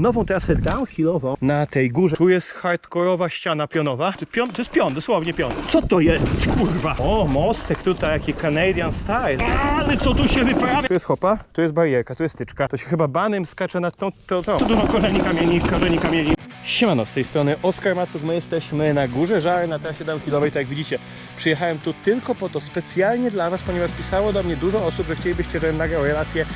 nową trasę downhillową na tej górze. Tu jest hardkorowa ściana pionowa. To, pion, to jest pion, dosłownie pion. Co to jest? Kurwa. O, mostek tutaj, jaki Canadian style. Ale co tu się wyprawia? Tu jest hopa, tu jest barierka, tu jest styczka. To się chyba banem skacze na tą, tą, tą. Tu dużo korzeni kamieni, korzeni kamieni. Siemano, z tej strony Oskar Macuk, my jesteśmy na Górze Żary na trasie downhillowej, tak jak widzicie. Przyjechałem tu tylko po to, specjalnie dla Was, ponieważ pisało do mnie dużo osób, że chcielibyście, żebym nagrał relację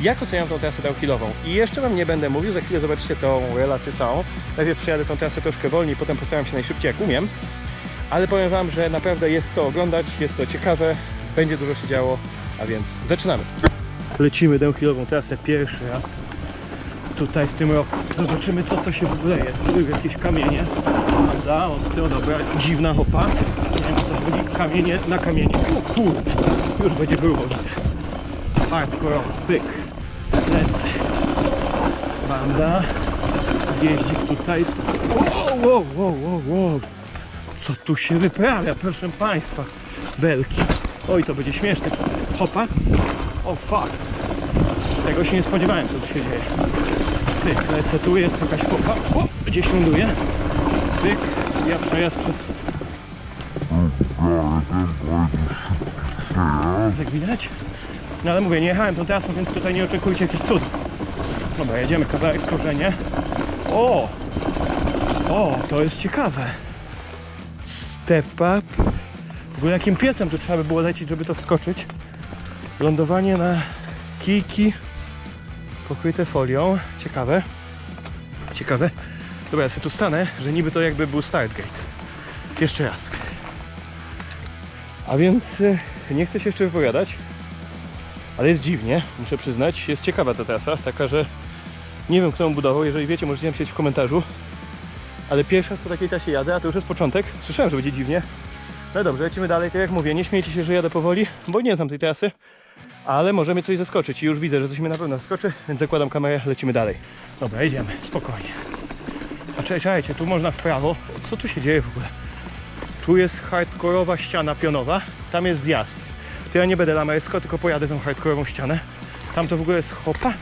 jak oceniam tą trasę downhillową. I jeszcze Wam nie będę mówił, za chwilę zobaczycie tą relację całą. Najpierw przyjadę tą trasę troszkę wolniej, potem postaram się najszybciej jak umiem. Ale powiem Wam, że naprawdę jest co oglądać, jest to ciekawe, będzie dużo się działo, a więc zaczynamy. Lecimy downhillową trasę pierwszy raz tutaj w tym roku. Zobaczymy co to się w ogóle jest. Jakieś kamienie. Prawda? Ostro, dobra. Dziwna hopa. Nie wiem co. Kamienie na kamienie. O. Już będzie widzę. Hardcore. Pyk. Lecę. Banda. Zjeździk tutaj. Wow, wow, wow, wow, wow. Co tu się wyprawia, proszę Państwa. Belki. Oj, to będzie śmieszne. Hopa. O fuck. Tego się nie spodziewałem, co tu się dzieje. Pyk, lecę tu, jest jakaś hopa. O, gdzieś ląduje. Pyk, ja przejazd przez... Jak widać? No ale mówię, nie jechałem tą trasą, więc tutaj nie oczekujcie jakichś cud. Dobra, jedziemy kawałek korzenie. O! O, to jest ciekawe. Step up. W ogóle jakim piecem tu trzeba by było lecieć, żeby to wskoczyć. Lądowanie na kijki pokryte folią. Ciekawe. Ciekawe. Dobra, ja sobie tu stanę, że niby to jakby był start gate. Jeszcze raz. A więc y, nie chcę się jeszcze wypowiadać, ale jest dziwnie, muszę przyznać. Jest ciekawa ta trasa, taka, że nie wiem kto ją budował. Jeżeli wiecie, możecie napisać w komentarzu. Ale pierwszy raz po takiej trasie jadę, a to już jest początek. Słyszałem, że będzie dziwnie. No dobrze, lecimy dalej. Tak jak mówię, nie śmiejcie się, że jadę powoli, bo nie znam tej trasy. Ale może mnie coś zaskoczyć i już widzę, że coś mnie na pewno zaskoczy, więc zakładam kamerę, lecimy dalej. Dobra, jedziemy, spokojnie. A czekajcie, tu można w prawo. Co tu się dzieje w ogóle? Tu jest hardkorowa ściana pionowa, tam jest zjazd. To ja nie będę lamersko, tylko pojadę tą hardkorową ścianę. Tam to w ogóle jest hopa?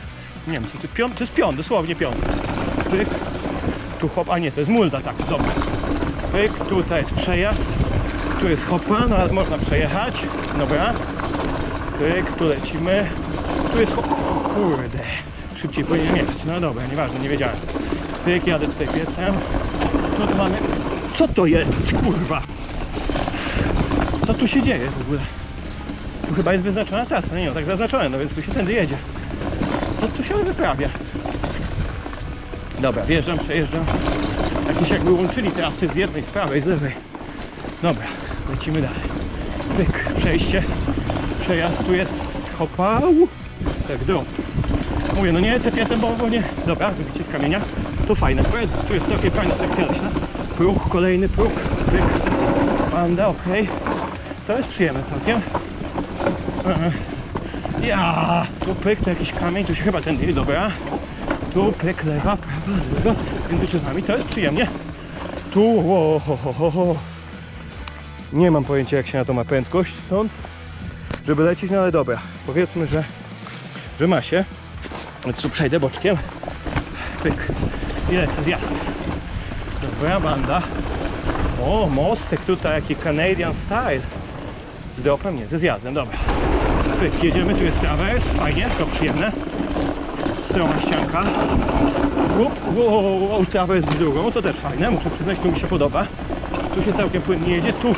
Nie wiem, co to pion? To jest pion, dosłownie pion. Pyk. Tu hop, a nie, to jest mulda, tak, dobra. Pyk, tutaj jest przejazd. Tu jest hopa, no ale można przejechać. Dobra. Pyk, tu lecimy. Tu jest hop. O kurde. Szybciej powinien jechać. No dobra, nieważne, nie wiedziałem. Pyk, jadę tutaj piecem. Tu to mamy... Co to jest? Kurwa. Co tu się dzieje w ogóle? Tu chyba jest wyznaczona trasa. Nie, no tak zaznaczone, no więc tu się tędy jedzie. Co tu się wyprawia? Dobra, wjeżdżam, przejeżdżam. Jakieś jakby łączyli trasy z jednej, z prawej, z lewej. Dobra, lecimy dalej. Pyk, przejście. Przejazd tu jest hopał. Tak, drop. Mówię, no nie lecę piesem, bo, bo nie. Dobra, wybicie z kamienia. To fajne. Tu jest takie fajna sekcja leśna. Próg, kolejny próg. Pyk. Panda, okej. To jest przyjemne całkiem. E, Ja, tu pyk, jakiś kamień, tu się chyba ten dzieje, dobra. Tu pyk, lewa, prawa, lewa, między drzewami, to jest przyjemnie. Tu, o, ho, ho, ho, ho. Nie mam pojęcia jak się na to ma prędkość stąd, żeby lecieć, no ale dobra. Powiedzmy, że, że ma się. Więc tu przejdę boczkiem. Pyk. I lecę zjazd. Dobra, banda. O, mostek tutaj, jaki Canadian style. Z dropem, nie, ze zjazdem, dobra. Pyk, jedziemy, tu jest trawers, fajnie, to przyjemne. Stroma ścianka. Łup, wow, wow, trawers z drugą, to też fajne, muszę przyznać, tu mi się podoba. Tu się całkiem płynnie jedzie, tu,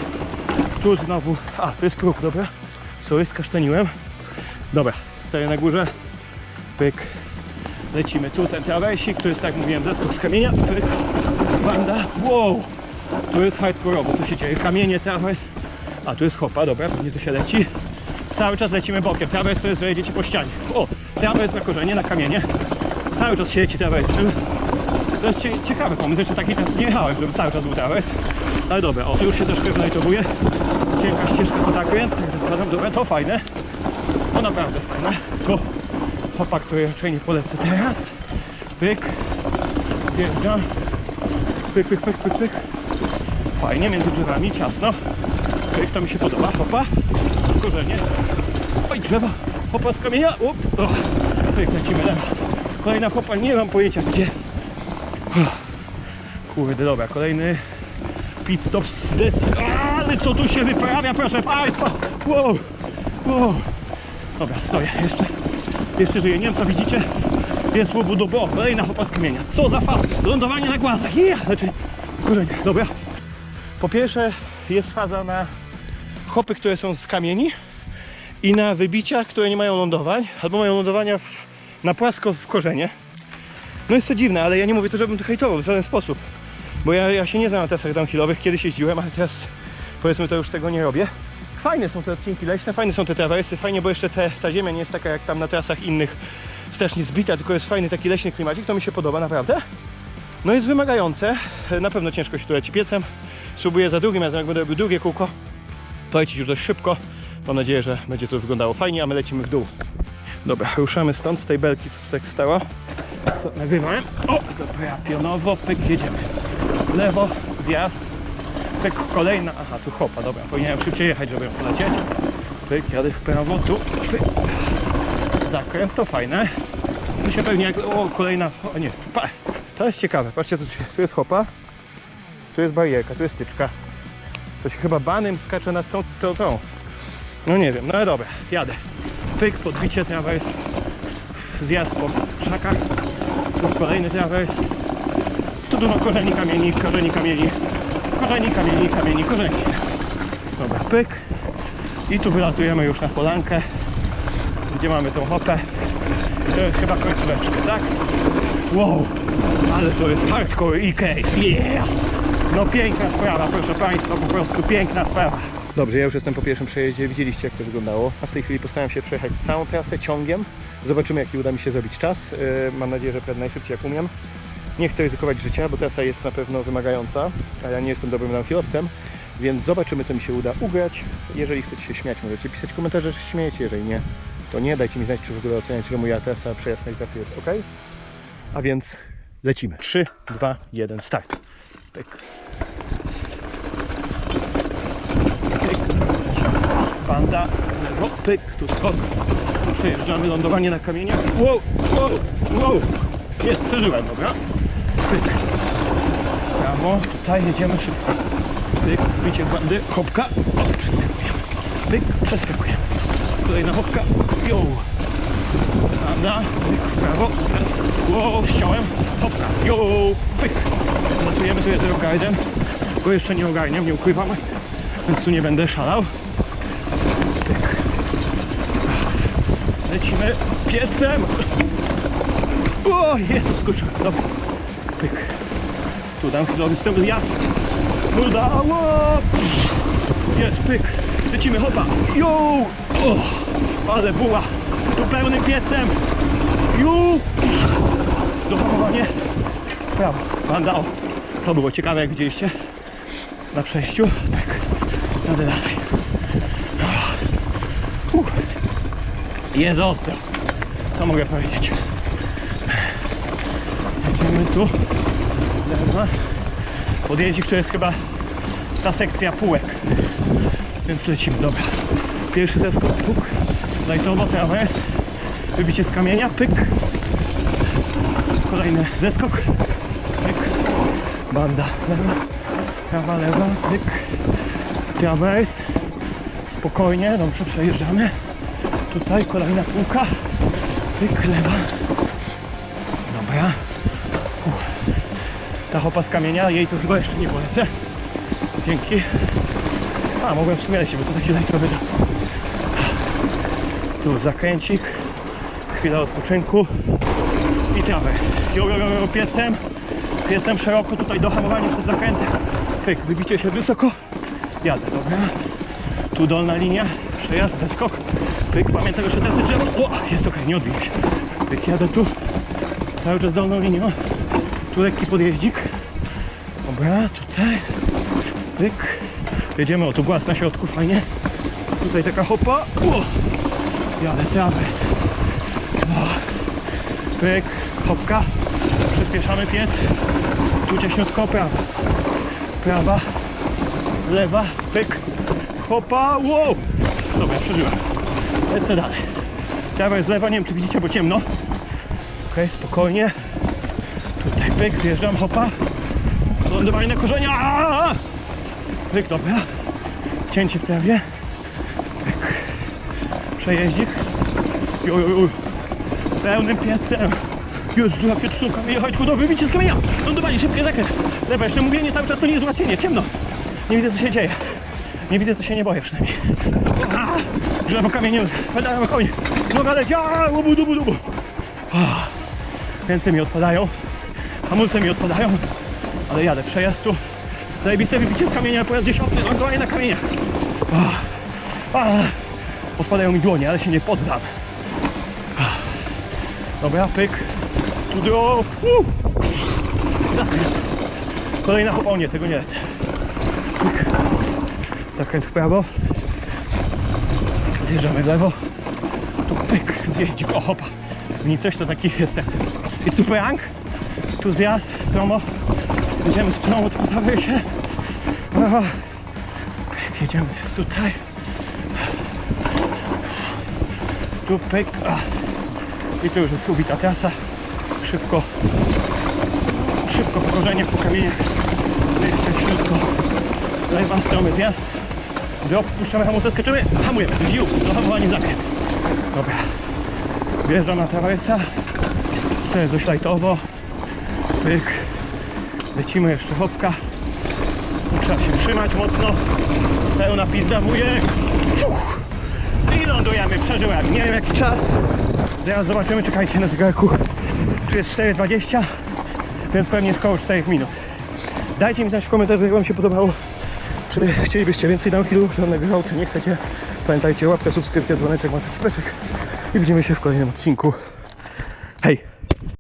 tu znowu, a, to jest próg, dobra. Sorry, skasztaniłem. Dobra, stoję na górze. Pyk. Lecimy tu, ten trawersik, tu jest, tak mówiłem, zeskok z kamienia. Pyk. Banda. Wow. Tu jest hardkorowo, tu się dzieje. Kamienie, trawers. A, tu jest hopa, dobra, pewnie tu się leci. Cały czas lecimy bokiem. To jest, że jedziecie po ścianie. O, trawers na korzenie, na kamienie. Cały czas się leci trawersem. To jest cie, ciekawy pomysł, jeszcze taki teraz nie jechałem, żeby cały czas był trawers. Ale dobra, o, już się troszkę znajdowuje. Cienka ścieżka zakręt, także wkładam, dobra, to fajne. To naprawdę fajne. To hopa, który raczej nie polecę teraz. Pyk. Zjeżdżam. Pyk, pyk, pyk, pyk, pyk. Fajnie, między drzewami, ciasno. Pyk, to mi się podoba. Hopa. Korzenie. Oj, drzewa. Hopa z kamienia. Up. O. Pyk, lecimy dalej. Kolejna hopa, nie mam pojęcia gdzie. Kurde, dobra, kolejny pit stop z des... Ale co tu się wyprawia, proszę Państwa! Wow, wow. Dobra, stoję, jeszcze, jeszcze żyję. Nie wiem, co widzicie, jest łobudu, o, kolejna hopa z kamienia. Co za faza, lądowanie na głazach, yeah! znaczy, korzenie, dobra. Po pierwsze, jest faza na hopy, które są z kamieni i na wybicia, które nie mają lądowań, albo mają lądowania w, na płasko w korzenie. No jest to dziwne, ale ja nie mówię to, żebym to hejtował w żaden sposób. Bo ja, ja się nie znam na trasach downhillowych, kiedyś jeździłem, ale teraz powiedzmy to już tego nie robię. Fajne są te odcinki leśne, fajne są te trawersy, fajnie, bo jeszcze te, ta ziemia nie jest taka jak tam na trasach innych strasznie zbita, tylko jest fajny taki leśny klimacik, to mi się podoba naprawdę. No jest wymagające, na pewno ciężko się tu leci piecem. Spróbuję za drugim razem, jak będę robił drugie kółko, polecić już dość szybko. Mam nadzieję, że będzie to wyglądało fajnie, a my lecimy w dół. Dobra, ruszamy stąd, z tej belki, co tutaj stała. Co, nagrywałem. O, dobra, pionowo, pyk, jedziemy. Lewo, wjazd, pyk, kolejna, aha, tu hopa, dobra, powinienem szybciej jechać, żeby ją polecieć. Pyk, jadę w prawo, tu, pyk. Zakręt, to fajne. Tu się pewnie jak, o, kolejna, o nie, pa, to jest ciekawe, patrzcie, tu, tu jest hopa, tu jest barierka, tu jest styczka. To się chyba banem skacze nad tą, tą, tą. No nie wiem, no ale dobra, jadę. Pyk, podbicie trawers, zjazd po szakach, tu kolejny trawers, tu dużo korzeni kamieni, korzeni kamieni, korzeni kamieni, kamieni, korzeni. Dobra, pyk. I tu wylatujemy już na polankę, gdzie mamy tą hopę. To jest chyba końcóweczka, tak? Wow, ale to jest hardcore e-case, yeah! No piękna sprawa, proszę Państwa, po prostu piękna sprawa. Dobrze, ja już jestem po pierwszym przejeździe, widzieliście jak to wyglądało, a w tej chwili postaram się przejechać całą trasę ciągiem. Zobaczymy jaki uda mi się zrobić czas. Yy, Mam nadzieję, że prawie najszybciej jak umiem. Nie chcę ryzykować życia, bo trasa jest na pewno wymagająca, a ja nie jestem dobrym downhillowcem, więc zobaczymy co mi się uda ugrać. Jeżeli chcecie się śmiać, możecie pisać komentarze, że się śmiejecie, jeżeli nie, to nie. Dajcie mi znać, czy w ogóle oceniacie, że moja trasa, przejazd tej trasy jest ok. A więc lecimy. 3, 2, 1, start. Pyk. Pyk. Panda, lewo, pyk, tu skok. Przejeżdżamy lądowanie na kamieniach. Wow, wow, wow. Jest, przeżyłem, dobra. Pyk. Prawo, tutaj jedziemy szybko. Pyk, bicie bandy, hopka. O, przeskakujemy. Pyk, przeskakujemy. Kolejna hopka. Jo. W prawo. Wow, ściąłem. Hopka. Jo, pyk. Latujemy, tu jest rockguidem. Go jeszcze nie ogarniam, nie ukrywam. Więc tu nie będę szalał. Pyk. Lecimy piecem. O, jest, skoczyłem. Dobra. Pyk. Tu dam chwilowy wstęp zjazd. Udało! Jest, pyk. Lecimy, hopa. Jo! O, ale buła. Tu pełnym piecem. Ju! Dohamowanie. Prawo. Panda, o. To było ciekawe, jak widzieliście. Na przejściu. Tak. Jadę dalej. Uff. Jest ostro. Co mogę powiedzieć? Jedziemy tu. Lewa. Podjeździk to jest chyba ta sekcja półek. Więc lecimy, dobra. Pierwszy zeskok, puk. Lajtowo, trawers. Wybicie z kamienia, pyk. Kolejny zeskok. Pyk. Banda. Lewa, prawa, lewa, pyk. Trawers. Spokojnie, dobrze przejeżdżamy. Tutaj kolejna półka. Pyk, lewa. Dobra. Uff. Ta hopa z kamienia, jej to chyba jeszcze nie polecę. Dzięki. A, mogłem w sumie bo to taki lajtowy dom. Tu zakręcik. Chwila odpoczynku. I trawers. Jo, jo, jo, piecem. Piecem szeroko tutaj do hamowania przed zakrętem. Pyk, wybicie się wysoko. Jadę, dobra. Tu dolna linia. Przejazd, zeskok. Pyk, pamiętaj, że te drzewo. O, jest ok, nie odbiję się. Pyk, jadę tu. Cały czas dolną linią. Tu lekki podjeździk. Dobra, tutaj. Pyk. Jedziemy, o tu głaz na środku, fajnie. Tutaj taka hopa. O! Jadę trawers. O. Pyk, hopka. Przyspieszamy piec. Tu cieśniutko prawa. Prawa. Lewa. Pyk. Hopa. Wow! Dobra, przeżyłem. Lecę dalej. Trawers z lewa, nie wiem czy widzicie, bo ciemno. Okej, spokojnie. Tutaj pyk, zjeżdżam, hopa. Lądowanie na korzenia. Pyk, dobra. Cięcie w trawie. Przejeździk. Jo, jo, jo. Pełnym piecem. Jezu, jakie tu są kamienie, chodź tu do wybicie z kamienia. Lądowanie, szybkie zakręt. Lewa, jeszcze mówienie cały czas to nie jest ułatwienie, ciemno. Nie widzę co się dzieje. Nie widzę co się nie boję przynajmniej. A, Drzewo kamienie, pedałem koń. Noga leci, a, dubu, dubu, Ręce mi odpadają, hamulce mi odpadają, ale jadę, przejazd tu. Zajebiste wybicie z kamienia, pojazd dziesiątny, lądowanie na kamieniach. Ah, ah, Odpadają mi dłonie, ale się nie poddam. Dobra, pyk. Tu do... Uh. Kolejna o nie, tego nie lecę. Pyk. Zakręt w prawo. Zjeżdżamy w lewo. Tu pyk, zjeździk, o hopa. Nie coś to taki jestem. I super Tu zjazd, stromo. Jedziemy stromo, tu się. Aha. Jedziemy tutaj. Tu pyk. I tu już jest ubita trasa. Szybko. Szybko pokorzenie po kamieniach. Jeszcze śródko. Lewa strony zjazd. Drop, puszczamy hamulce, skaczymy, hamujemy, ziół, zahamowanie zakręt. Dobra. Wjeżdżam na trawersa. To jest dość lajtowo. Pyk. Lecimy jeszcze hopka. Tu Trzeba się trzymać mocno. Pełna pizda wujek. Fuh. I lądujemy, przeżyłem. Nie wiem jaki czas. Zaraz zobaczymy, czekajcie na zegarku. Tu jest 4.20, więc pewnie skoło 4 minut. Dajcie mi znać w komentarzu, jak Wam się podobało. Czy chcielibyście więcej downhillu, żadnego nagrywał, czy nie chcecie. Pamiętajcie, łapka, subskrypcja, dzwoneczek, maseczek. I widzimy się w kolejnym odcinku. Hej!